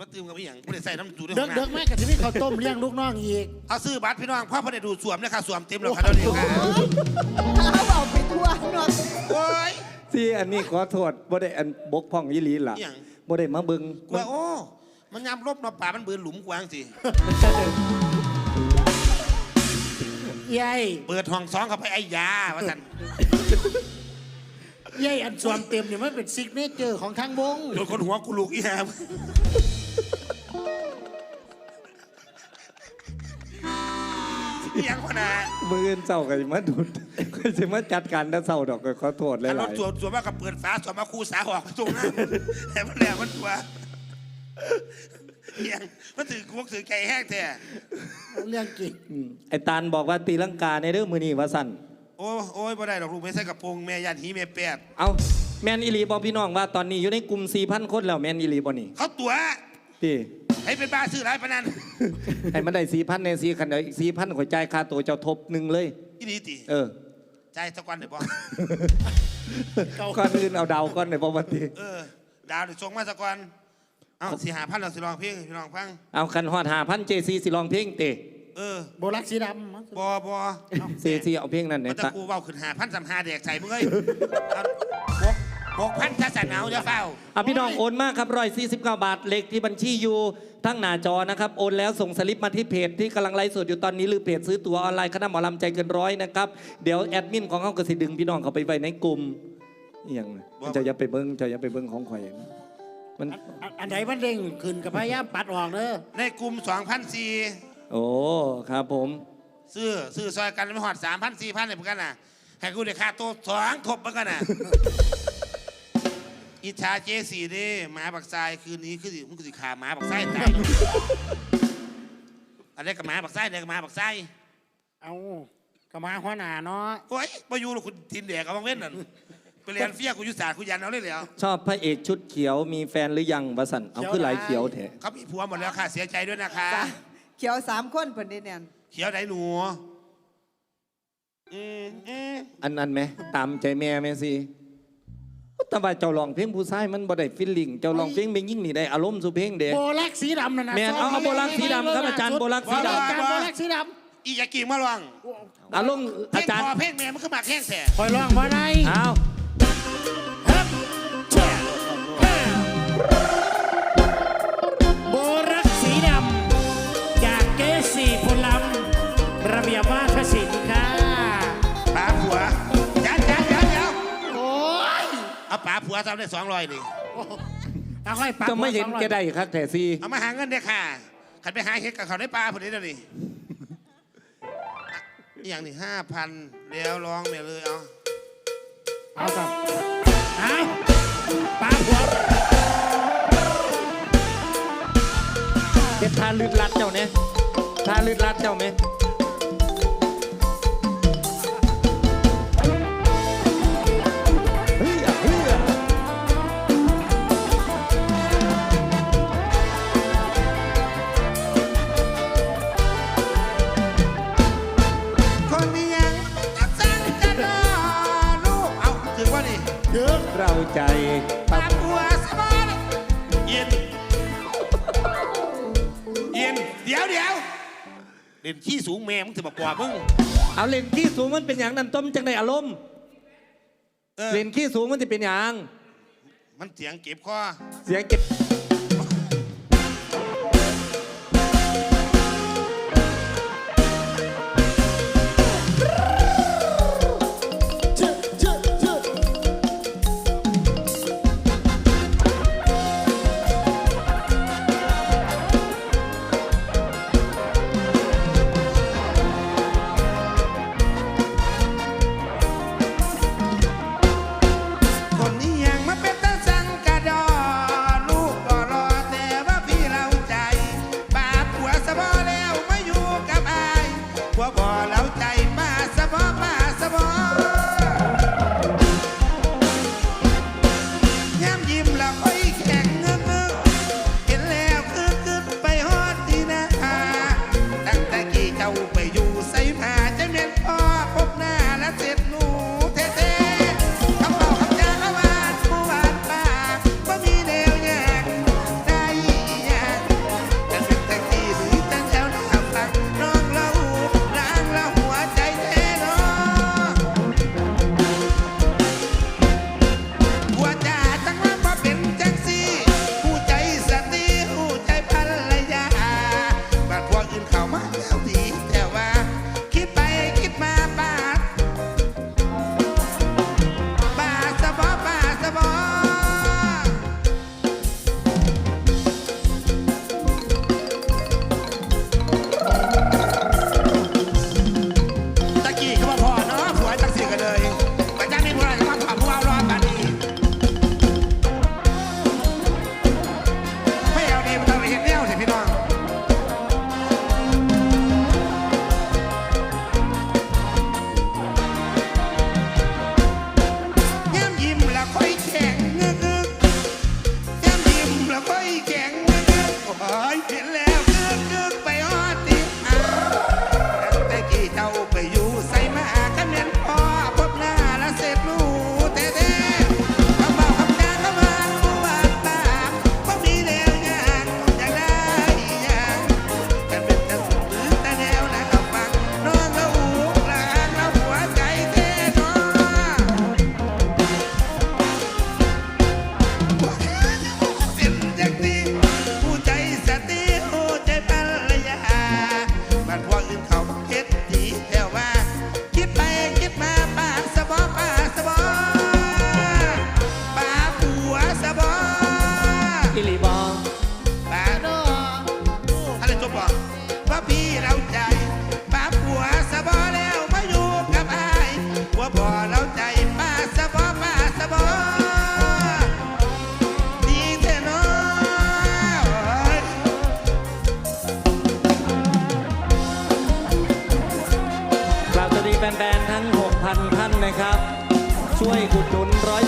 มาตื่มกับอีหยังไม่ได้ใส่น้ำจูด้วยเดิกเดิกแม่กับที่นี่เขาวต้มเลี้ยงลูกน้องอีก เอาซื้อบัตรพี่น้องพ่อพอได้ดูสวมนะคะสวมเต็มแล้วค่ะตอนนี้ค่ะเอาเอาไปทั่วเนาะโอ้ย ที่อันนี้ขอโทษบ่ได้อันบกพร่องยี่ลีล่ะอิหยัง บ่ได้มาเบิ่งกลัวโอ้มันยำลบเนาะป่ามันเบือนหลุมกว้างสิยายเปิดห้องสองเข้าไปไอ้ยาว่าสันยายอันสวมเต็มเนี่ยมันเป็นซิกเนเจอร์ของทางวงโดนคนหัวกูลูกอีแฮม อิหยังพะนามื้ออื่นเช้าก็สิมาดูดก็สิมาจัดการแต่เช้าดอกก็ขอโทษหอันรลาถยสวมสวมว่ากับเปิดฝาสวมมาคู่สาหอกตรงนั้นแต่มันแหลมมันตัวอิหยังมันถือกุกถือไก่แห้งแท้เรื่องจริงๆอืมไอ้ตาลบอกว่าตีลังกาในเรื่องมื้อนี้ว่าสั่น โอ้โอ้ยบ่ได้ดอกลูกไม่ใส่กระโปรงแม่ยันหีแม่แปดเอาแม่นอีหลีบอกพี่น้องว่าตอนนี้อยู่ในกลุ่ม4,000 คนแล้วแม่นอีหลีบ่นี่เขาตัวพี่ ให้เป็นบ้าซื้อหลายปานนั้นให้มันได้4,000ใน4คันเดียวอีก4,000ข่อยจ่ายค่าตัวเจ้าทบหนึงเลย อีนี่ติเออใจสักวันเดี๋ยวบอกก่อนอื่นเอาดาวก่อนได้บ่ว่าติเออ ดาวเดี๋ยวส่งมาสักวันเอาสี่หาพันเราสิลองเพลงพี่น้องฟัง เอาคันฮอด5,000 JC สิร้องเพลงเตะเออโบลักสีดำมั้งบอบอเซซีเอาเพลงนั้นมัเนี่นยจะตะกูเบาขึ้นหาพันสามหาแดกใส่มึงเอ้ยเอาหก หกพันถ้าสั่นเอาจะเฝ้าอะพี่น้องโอนมากครับร้อยสี่สิบเก้าบาทเลขที่บัญชีอยู่ทั้งหน้าจอนะครับโอนแล้วส่งสลิปมาที่เพจที่กำลังไลฟ์สดอยู่ตอนนี้หรือเพจซื้อตั๋วออนไลน์คณะหมอลำใจเกินร้อยนะครับเดี๋ยวแอดมินของเขาก็สิดึงพี่น้องเขาไปไว้ในกลุ่มอหย่างมันจะอย่าไปเบิ้งจะอย่าไปเบิ้งของข่อยมัน อันอันไหนมันเด้งขึ้นกับพยายามปัดออกเด้อในกลุ่มสองพันสี่โอ้ครับผมซื้อซื้อซอยกันไม่หอดสามพันสี่พันเนี่ยเหมือนกันน่ะให้กูได้ค่าตัวสองทบเหมือนกันน่ะ อิจฉาเจสี่ดิหมาบักทรายคืนนี้คือสิมึงคือสิขาหมาบักทรายตายอะไรกับหมาบักทรายอะไรกับหมาบักทรายเอากระมาหัวหน้าเนาะโอ้ยมาอยู่หรอกคุณทินแดกกับบังเว้นนั่นไปเรียนเฟี้ยกูอยุสาสตร์กูยันเอาเลยแล้วชอบพระเอกชุดเขียวมีแฟนหรือยังวสันเอาขึ้นลายเขียวแถเขามีผัวหมดแล้วค่ะเสียใจด้วยนะคะจ้ะเขียวสามคนเพิ่นได้เนี่ยเขียวไหนหนูอืมอืมอันนั้นไหมตามใจแม่แม่สิ แต่ว่าเจ้าลองเพลงผู้ชายมันบ่ได้ฟิลลิ่งเจ้าลองเพลงเป็นยิ่งนี่ได้อารมณ์สุเพลงเด้โบลักสีดำนั่นนะแม่นเอาเอาโบลักสีดำครับอาจารย์โบลักสีดำอาจารย์โบลักสีดอียากิมาลองอารมณ์เพลอางจารย์พอเพลงแม่มันคือหมากแห้งแท้ำคอยร้องว่าไรเอาโป๋าผัวทำได้สองร้อยนี่เอาให้ปักจะไม่เห็นแกได้ครับแต่ซีเอามาหาเงินเด้อค่ะ ขันไปหาเห็ดกับเขาได้ปลาพอดีเดี๋ยวนี้อหย่างนี้ห้าพันแล้วร้องแม่เลยเอาเอาสับเอาปาหัวเฮ็ดทาลืดลัดเจ้าเนี่ยทาลืดลัดเจ้าไหมาใจปาผัวสบายเย็นเย็นเดี๋ยวเดี๋ยวเด่นขี้สูงแม่มึงจะมากว่ามึงเอาเลนขี้สูงมันเป็นอย่างนั้นต้มจังได้อารมณ์เออเลนขี้สูงมันจะเป็นอย่างมันเสียงเก็บคอเสียงเก็บ พี่เราใจป้าผัวสะบอแล้วมาอยู่กับอายผัวบ่อเราใจป้าสะบอป้าสะบอดีเถอะเนาะ กราบสวัสดีแฟนๆทั้ง 6,000 ท่านนะครับ ช่วยอุดหนุนร้อย